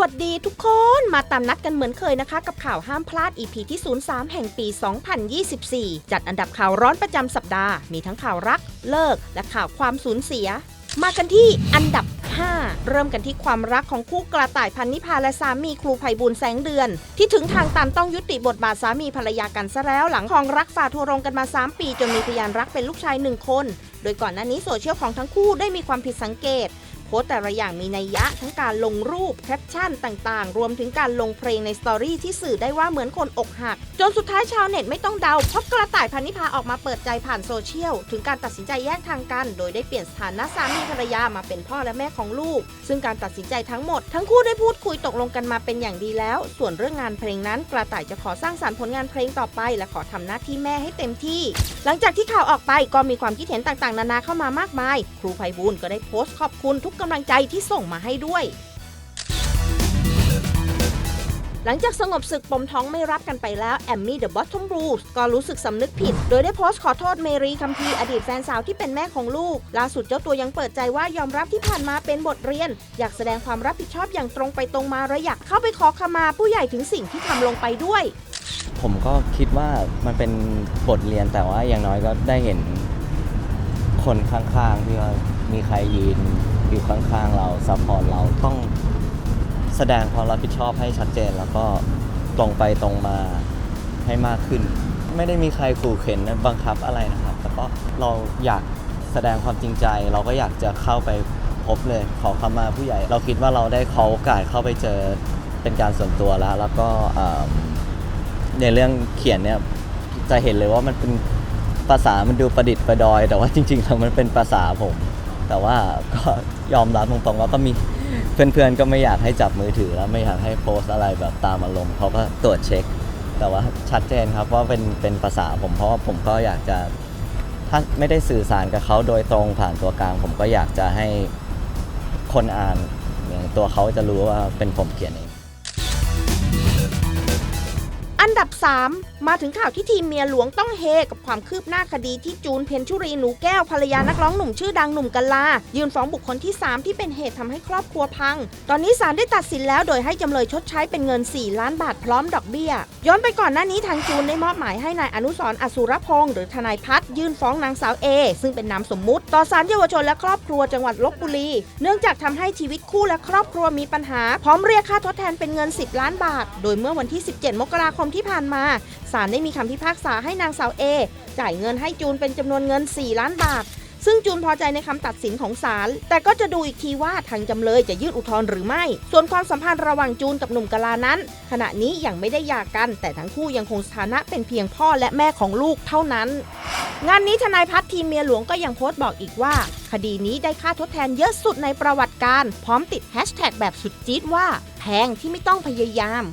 วัสดีทุกคนมาตามนัดกันเหมือนเคยนะคะ กับข่าวห้ามพลาด EP ที่ 03 แห่งปี 2024 จัดอันดับข่าวร้อนประจำสัปดาห์ มีทั้งข่าวรัก เลิก และข่าวความสูญเสีย มากันที่อันดับ 5 เริ่มกันที่ความรักของคู่กระต่ายพันนิพาและสามีครูไพบุญแสงเดือน ที่ถึงทางตันต้องยุติบทบาทสามีภรรยากันซะแล้ว หลังของรักฝ่าทัวรงกันมา 3 ปี จนมีพยานรักเป็นลูกชายหนึ่งคน โดยก่อนหน้านี้โซเชียลของทั้งคู่ได้มีความผิดสังเกต โพสต์แต่ละอย่างมีนัยยะทั้งการลงรูปแคปชั่นต่างๆ รวมถึงการลงเพลงในสตอรี่ที่สื่อได้ว่าเหมือนคนอกหัก จนสุดท้ายชาวเน็ตไม่ต้องเดาเพราะกระต่ายพันนิพาออกมาเปิดใจผ่านโซเชียล ถึงการตัดสินใจแยกทางกัน โดยได้เปลี่ยนสถานะสามีภรรยามาเป็นพ่อและแม่ของลูก ซึ่งการตัดสินใจทั้งหมดทั้งคู่ได้พูดคุยตกลงกันมาเป็นอย่างดีแล้ว ส่วนเรื่องงานเพลงนั้น กระต่ายจะขอสร้างสรรค์ผลงานเพลงต่อไป และขอทำหน้าที่แม่ให้เต็มที่ หลังจากที่ข่าวออกไปก็มีความคิดเห็นต่างๆ นานาเข้ามามากมาย ครูไพบูลก็ได้โพสต์ขอบคุณทุกกำลังใจที่ส่งมาให้ด้วย หลังจากสงบศึกปมท้องไม่รับกันไปแล้ว แอมมี่เดอะบอททอมรูสก็รู้สึกสำนึกผิด โดยได้โพสต์ขอโทษเมรีคัมพีอดีตแฟนสาวที่เป็นแม่ของลูก ล่าสุดเจ้าตัวยังเปิดใจว่ายอมรับที่ผ่านมาเป็นบทเรียน อยากแสดงความรับผิดชอบอย่างตรงไปตรงมาและอยากเข้าไปขอขมาผู้ใหญ่ถึงสิ่งที่ทำลงไปด้วย ผมก็คิดว่ามันเป็นบทเรียนแต่ว่าอย่างน้อยก็ได้เห็น คนข้างๆที่ว่ามีใครยืนอยู่ข้างๆเราซัพพอร์ตเราต้องแสดงความรับผิดชอบให้ชัดเจน แล้วก็ตรงไปตรงมาให้มากขึ้น ไม่ได้มีใครขู่เข็นบังคับอะไรนะครับแต่ก็เราอยากแสดงความจริงใจ เราก็อยากจะเข้าไปพบเลยขอคำมาผู้ใหญ่ เราคิดว่าเราได้ขอโอกาสเข้าไปเจอเป็นการส่วนตัวแล้ว แล้วก็ในเรื่องเขียนเนี่ยจะเห็นเลยว่ามันเป็น ภาษามันดูประดิษฐ์ประดอย แต่ว่าจริงๆแล้วมันเป็นภาษาผม แต่ว่าก็ยอมรับตรงๆว่าก็มีเพื่อนๆก็ไม่อยากให้จับมือถือแล้วไม่อยากให้โพสอะไรแบบตามอารมณ์เขาก็ตรวจเช็ค แต่ว่าชัดเจนครับว่าเป็นเป็นภาษาผมเพราะว่าผมก็อยากจะถ้าไม่ได้สื่อสารกับเขาโดยตรงผ่านตัวกลาง ผมก็อยากจะให้คนอ่านอย่างตัวเขาจะรู้ว่าเป็นผมเขียนเอง อันดับ 3 มาถึงข่าวที่ทีมเมียหลวงต้องเฮกับความคืบหน้าคดีที่จูนเพนชุรีหนูแก้วภรรยานักร้องหนุ่มชื่อดังหนุ่มกัลลา ยื่นฟ้องบุคคลที่ 3 ที่เป็นเหตุทำให้ครอบครัวพัง ตอนนี้ศาลได้ตัดสินแล้วโดยให้จำเลยชดใช้เป็นเงิน 4 ล้านบาทพร้อมดอกเบี้ย ย้อนไปก่อนหน้านี้ทางจูนได้มอบหมายให้นายอนุสร์อสุรพงศ์หรือทนายพัฒยื่นฟ้องนางสาวเอซึ่งเป็นนามสมมุติ ต่อศาลเยาวชนและครอบครัวจังหวัดลบบุรี เนื่องจากทำให้ชีวิตคู่และครอบครัวมีปัญหา พร้อมเรียกค่าทดแทนเป็นเงิน 10 ล้านบาท โดยเมื่อวันที่ 17 มกราคมที่ผ่านมาศาลได้มีคำพิพากษาให้นางสาวเอจ่ายเงินให้จูนเป็นจำนวนเงิน 4 ล้านบาท ซึ่งจูนพอใจในคำตัดสินของศาลแต่ก็จะดูอีกทีว่าทางจำเลยจะยื่นอุทธรณ์หรือไม่ ส่วนความสัมพันธ์ระหว่างจูนกับหนุ่มกะลานั้น ขณะนี้ยังไม่ได้หย่ากัน แต่ทั้งคู่ยังคงสถานะเป็นเพียงพ่อและแม่ของลูกเท่านั้น งานนี้ทนายพัฒน์ทีมเมียหลวงก็ยังโพสต์บอกอีกว่า คดีนี้ได้ค่าทดแทนเยอะสุดในประวัติการ พร้อมติดแฮชแท็กแบบสุดจี๊ดว่าแพงที่ไม่ต้องพยายาม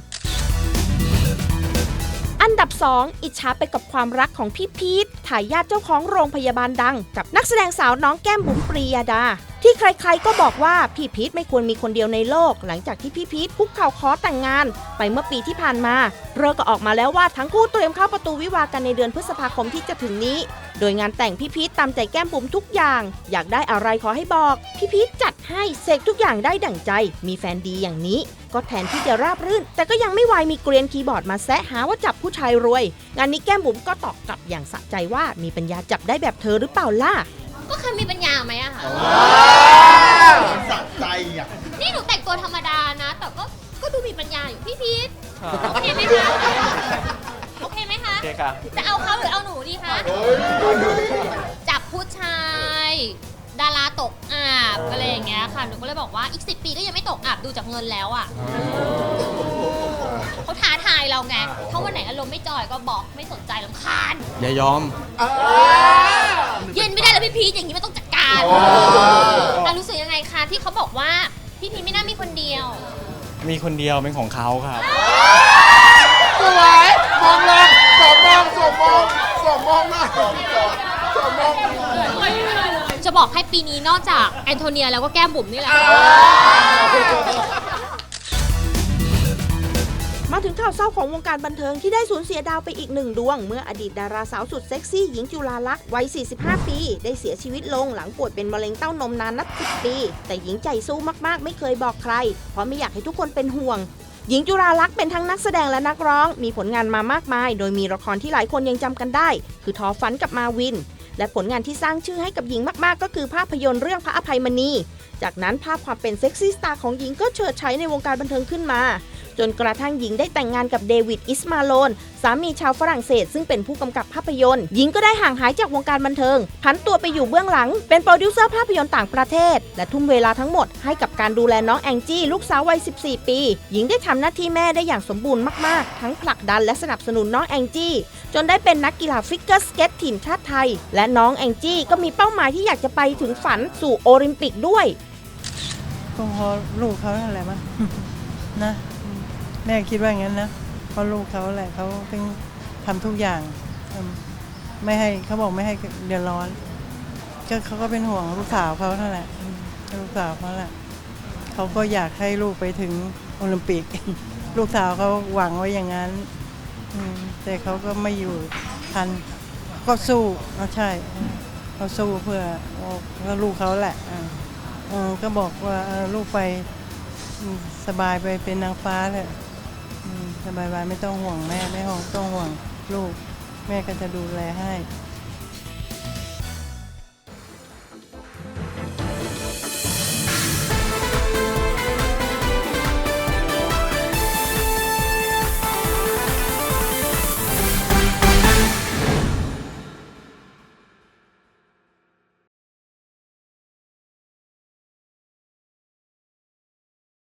อันดับ 2 อิจฉาไปกับความรักของพี่พีทถ่ายญาติเจ้าของโรงพยาบาลดัง กับนักแสดงสาวน้องแก้มบุ๋มปรียาดา ที่ใครๆก็บอกว่าพี่พีทไม่ควรมีคนเดียวในโลก หลังจากที่พี่พีทคุกเข่าขอแต่งงาน ไปเมื่อปีที่ผ่านมาเรื่อก็ออกมาแล้วว่าทั้งคู่เตรียมเข้าประตูวิวากันในเดือนพฤษภาคมที่จะถึงนี้ โดยงานแต่งพี่พีทตามใจแก้มบุ๋มทุกอย่าง อยากได้อะไรขอให้บอก พี่พีทจัดให้เสกทุกอย่างได้ดั่งใจ มีแฟนดีอย่างนี้ ก็แทนที่จะราบรื่น แต่ก็ยังไม่วายมีเกรียนคีย์บอร์ดมาแซะหาว่าจับผู้ชายรวย งานนี้แก้มบุ๋มก็ตอบกลับอย่างสะใจว่ามีปัญญาจับได้แบบเธอหรือเปล่าล่ะ ก็เคยมีปัญญาไหมอะคะสะใจอะนี่หนูแต่งตัวธรรมดานะ แต่ก็ ก็ดูมีปัญญาอยู่พี่พีทโอเคไหมคะ โอเคไหมคะ โอเคครับจะเอาเขาหรือเอาหนูดีคะจับผู้ชาย ดาราตกอับอะไรอย่างเงี้ยค่ะ หนูก็เลยบอกว่าอีก 10 ปีก็ยังไม่ตกอับดูจากเงินแล้วอะเขาท้าทายเราไงถ้าวันไหนอารมณ์ไม่จอยก็บอกไม่สนใจลำคาญ อย่ายอม เย็นไม่ได้แล้ว พี่พีทอย่างนี้มันต้องจัดการอะรู้สึกยังไงคะที่เขาบอกว่าพี่พีทไม่น่ามีคนเดียว มีคนเดียวเป็นของเขาครับ สวยมองเลยสมมองสมมองสมมองมากสมมองจะบอกให้ปีนี้นอกจากแอนโทเนียแล้วก็แก้มบุ๋มนี่แหละ มาถึงข่าวเศร้าของวงการบันเทิงที่ได้สูญเสียดาวไปอีกหนึ่งดวง เมื่ออดีตดาราสาวสุดเซ็กซี่หญิงจุฬาลักษณ์วัย 45 ปี ได้เสียชีวิตลงหลังป่วยเป็นมะเร็งเต้านมนานนับ10ปี แต่หญิงใจสู้มากๆ ไม่เคยบอกใคร เพราะไม่อยากให้ทุกคนเป็นห่วงหญิงจุฬาลักษณ์เป็นทั้งนักแสดงและนักร้อง มีผลงานมามากมาย โดยมีละครที่หลายคนยังจำกันได้ คือทอฝันกับมาวิน และผลงานที่สร้างชื่อให้กับหญิงมากๆ ก็คือภาพยนตร์เรื่องพระอภัยมณี จากนั้นภาพความเป็นเซ็กซี่สตาร์ของหญิงก็เฉิดฉายในวงการบันเทิงขึ้นมา จนกระทั่งหญิงได้แต่งงานกับเดวิดอิสมาโลน สามีชาวฝรั่งเศส ซึ่งเป็นผู้กำกับภาพยนตร์ หญิงก็ได้ห่างหายจากวงการบันเทิงผันตัวไปอยู่เบื้องหลัง เป็นโปรดิวเซอร์ภาพยนตร์ต่างประเทศ และทุ่มเวลาทั้งหมดให้กับการดูแลน้องแองจี้ลูกสาววัย 14 ปี หญิงได้ทำหน้าที่แม่ได้อย่างสมบูรณ์มากๆ ทั้งผลักดันและสนับสนุนน้องแองจี้ จนได้เป็นนักกีฬาฟิกเกอร์สเก็ตทีมชาติไทย และน้องแองจี้ก็มีเป้าหมายที่อยากจะไปถึงฝันสู่โอลิมปิกด้วยก็เพราะลูกเขานั่นแหละมั้งนะ แม่คิดว่าอย่างนั้นนะเพราะลูกเขาแหละเขาถึงทำทุกอย่างไม่ให้เขาบอกไม่ให้เดือดร้อนก็เขาก็เป็นห่วงลูกสาวเขาเท่านั้นแหละลูกสาวเขาแหละเขาก็อยากให้ลูกไปถึงโอลิมปิก ลูกสาวเขาหวังไว้อย่างนั้นแต่เขาก็ไม่อยู่ทัน ก็สู้เอาใช่เขาสู้เพื่อเพื่อลูกเขาแหละก็บอกว่าลูกไปสบายไปเป็นนางฟ้าเลย สบายๆไม่ต้องห่วงแม่ไม่ห่วงต้องห่วงลูก แม่ก็จะดูแลให้